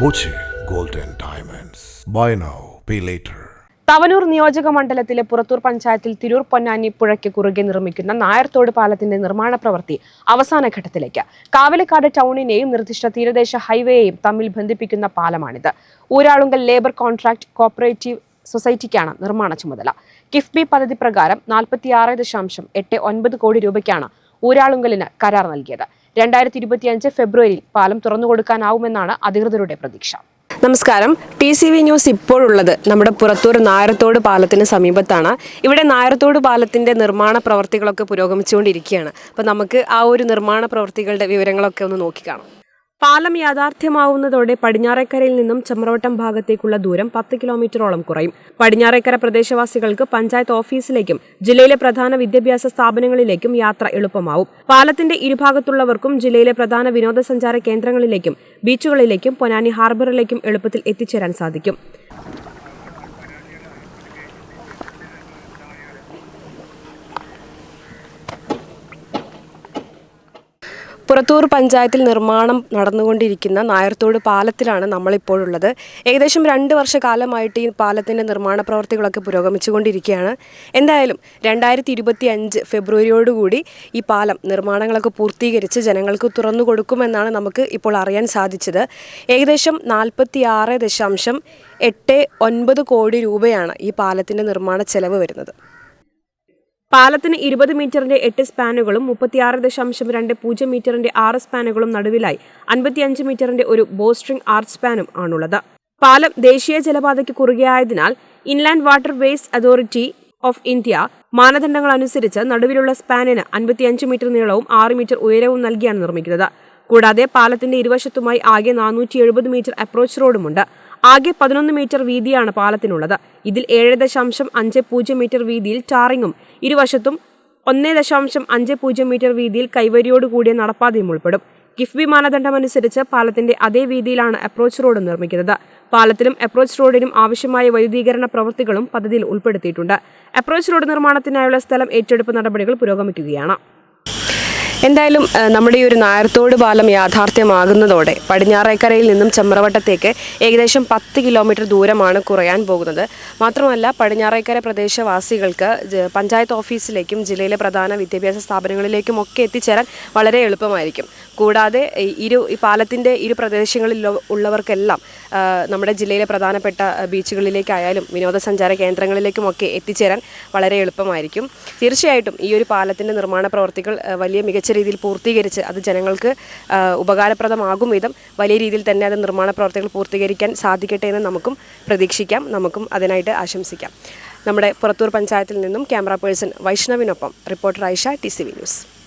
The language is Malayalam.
Boche golden diamonds buy now pay later Thavanur നിയോജക മണ്ഡലത്തിലെ പുറത്തൂർ പഞ്ചായത്തിൽ തിരൂർ പൊന്നാനി പുഴയ്ക്ക് കുറുകെ നിർമ്മിക്കുന്ന നായർത്തോട് പാലത്തിന്റെ നിർമ്മാണ പ്രവൃത്തി അവസാന ഘട്ടത്തിലേക്ക്. കാവലക്കാട് ടൗണിനെയും നിർദ്ദിഷ്ട തീരദേശ ഹൈവേയെയും തമ്മിൽ ബന്ധിപ്പിക്കുന്ന പാലമാണിത്. ഊരാളുങ്കൽ ലേബർ കോൺട്രാക്ട് കോപ്പറേറ്റീവ് സൊസൈറ്റിക്കാണ് നിർമ്മാണ ചുമതല. കിഫ്ബി പദ്ധതി പ്രകാരം നാൽപ്പത്തിയാറ് ദശാംശം എട്ട് ഒൻപത് കോടി രൂപയ്ക്കാണ് ഊരാളുങ്കലിന് കരാർ നൽകിയത്. രണ്ടായിരത്തി ഇരുപത്തിയഞ്ച് ഫെബ്രുവരിയിൽ പാലം തുറന്നു തുറന്നുകൊടുക്കാനാവുമെന്നാണ് അധികൃതരുടെ പ്രതീക്ഷ. നമസ്കാരം. ടി സി വി ന്യൂസ് ഇപ്പോഴുള്ളത് നമ്മുടെ പുറത്തൂർ നായരത്തോട് പാലത്തിന് സമീപത്താണ്. ഇവിടെ നായരത്തോട് പാലത്തിന്റെ നിർമ്മാണ പ്രവർത്തികളൊക്കെ പുരോഗമിച്ചുകൊണ്ടിരിക്കുകയാണ്. അപ്പോൾ നമുക്ക് ആ ഒരു നിർമ്മാണ പ്രവർത്തികളുടെ വിവരങ്ങളൊക്കെ ഒന്ന് നോക്കിക്കാണാം. പാലം യാഥാർത്ഥ്യമാവുന്നതോടെ പടിഞ്ഞാറേക്കരയിൽ നിന്നും ചമ്രവട്ടം ഭാഗത്തേക്കുള്ള ദൂരം പത്ത് കിലോമീറ്ററോളം കുറയും. പടിഞ്ഞാറേക്കര പ്രദേശവാസികൾക്ക് പഞ്ചായത്ത് ഓഫീസിലേക്കും ജില്ലയിലെ പ്രധാന വിദ്യാഭ്യാസ സ്ഥാപനങ്ങളിലേക്കും യാത്ര എളുപ്പമാവും. പാലത്തിന്റെ ഇരുഭാഗത്തുള്ളവർക്കും ജില്ലയിലെ പ്രധാന വിനോദസഞ്ചാര കേന്ദ്രങ്ങളിലേക്കും ബീച്ചുകളിലേക്കും പൊനാനി ഹാർബറിലേക്കും എളുപ്പത്തിൽ എത്തിച്ചേരാൻ സാധിക്കും. പുറത്തൂർ പഞ്ചായത്തിൽ നിർമ്മാണം നടന്നുകൊണ്ടിരിക്കുന്ന നായർത്തോട് പാലത്തിലാണ് നമ്മളിപ്പോഴുള്ളത്. ഏകദേശം രണ്ട് വർഷക്കാലമായിട്ട് ഈ പാലത്തിന്റെ നിർമ്മാണ പ്രവർത്തികളൊക്കെ പുരോഗമിച്ചുകൊണ്ടിരിക്കുകയാണ്. എന്തായാലും രണ്ടായിരത്തി ഇരുപത്തി അഞ്ച് ഫെബ്രുവരിയോടുകൂടി ഈ പാലം നിർമ്മാണങ്ങളൊക്കെ പൂർത്തീകരിച്ച് ജനങ്ങൾക്ക് തുറന്നു കൊടുക്കുമെന്നാണ് നമുക്ക് ഇപ്പോൾ അറിയാൻ സാധിച്ചത്. ഏകദേശം നാൽപ്പത്തി ആറ് ദശാംശം എട്ട് ഒൻപത് കോടി രൂപയാണ് ഈ പാലത്തിന്റെ നിർമ്മാണ ചെലവ് വരുന്നത്. പാലത്തിന് ഇരുപത് മീറ്ററിന്റെ എട്ട് സ്പാനുകളും മുപ്പത്തിയാറ് ദശാംശം രണ്ട് പൂജ്യം മീറ്ററിന്റെ ആറ് സ്പാനുകളും നടുവിലായി അൻപത്തിയഞ്ച് മീറ്ററിന്റെ ഒരു ബോസ്ട്രിംഗ് ആർച്ച് സ്പാനും ആണുള്ളത്. പാലം ദേശീയ ജലപാതയ്ക്ക് കുറുകെയായതിനാൽ inland water ways authority of India മാനദണ്ഡങ്ങൾ അനുസരിച്ച് നടുവിലുള്ള സ്പാനിന് അൻപത്തിയഞ്ച് മീറ്റർ നീളവും ആറ് മീറ്റർ ഉയരവും നൽകിയാണ് നിർമ്മിക്കുന്നത്. കൂടാതെ പാലത്തിന്റെ ഇരുവശത്തുമായി ആകെ നാനൂറ്റി എഴുപത് മീറ്റർ അപ്രോച്ച് റോഡുമുണ്ട്. ആകെ പതിനൊന്ന് മീറ്റർ വീതിയാണ് പാലത്തിനുള്ളത്. ഇതിൽ ഏഴ് ദശാംശം അഞ്ച് പൂജ്യം മീറ്റർ വീതിയിൽ ടാറിങ്ങും ഇരുവശത്തും ഒന്ന് ദശാംശം അഞ്ച് പൂജ്യം മീറ്റർ വീതിയിൽ കൈവരിയോട് കൂടിയ നടപ്പാതയും ഉൾപ്പെടും. കിഫ്ബി മാനദണ്ഡമനുസരിച്ച് പാലത്തിന്റെ അതേ വീതിയിലാണ് അപ്രോച്ച് റോഡ് നിർമ്മിക്കുന്നത്. പാലത്തിലും അപ്രോച്ച് റോഡിനും ആവശ്യമായ വൈദ്യുതീകരണ പ്രവൃത്തികളും പദ്ധതിയിൽ ഉൾപ്പെടുത്തിയിട്ടുണ്ട്. അപ്രോച്ച് റോഡ് നിർമ്മാണത്തിനായുള്ള സ്ഥലം ഏറ്റെടുപ്പ് നടപടികൾ പുരോഗമിക്കുകയാണ്. എന്തായാലും നമ്മുടെ ഈ ഒരു നായർത്തോട് പാലം യാഥാർത്ഥ്യമാകുന്നതോടെ പടിഞ്ഞാറേക്കരയിൽ നിന്നും ചെമ്പ്രവട്ടത്തേക്ക് ഏകദേശം പത്ത് കിലോമീറ്റർ ദൂരമാണ് കുറയാൻ പോകുന്നത്. മാത്രമല്ല പടിഞ്ഞാറേക്കര പ്രദേശവാസികൾക്ക് പഞ്ചായത്ത് ഓഫീസിലേക്കും ജില്ലയിലെ പ്രധാന വിദ്യാഭ്യാസ സ്ഥാപനങ്ങളിലേക്കും ഒക്കെ എത്തിച്ചേരാൻ വളരെ എളുപ്പമായിരിക്കും. കൂടാതെ ഇരു ഈ പാലത്തിന്റെ ഇരു പ്രദേശങ്ങളിൽ ഉള്ളവർക്കെല്ലാം നമ്മുടെ ജില്ലയിലെ പ്രധാനപ്പെട്ട ബീച്ചുകളിലേക്കായാലും വിനോദസഞ്ചാര കേന്ദ്രങ്ങളിലേക്കും ഒക്കെ എത്തിച്ചേരാൻ വളരെ എളുപ്പമായിരിക്കും. തീർച്ചയായിട്ടും ഈ ഒരു പാലത്തിന്റെ നിർമ്മാണ പ്രവർത്തികൾ വലിയ മികച്ച രീതിയിൽ പൂർത്തീകരിച്ച് അത് ജനങ്ങൾക്ക് ഉപകാരപ്രദമാകും വിധം വലിയ രീതിയിൽ തന്നെ അത് നിർമ്മാണ പ്രവർത്തികൾ പൂർത്തീകരിക്കാൻ സാധിക്കട്ടെ എന്ന് നമുക്കും പ്രതീക്ഷിക്കാം. നമുക്കും അതിനായിട്ട് ആശംസിക്കാം. നമ്മുടെ പുറത്തൂർ പഞ്ചായത്തിൽ നിന്നും camera person വൈഷ്ണവിനൊപ്പം reporter Aisha T C V news.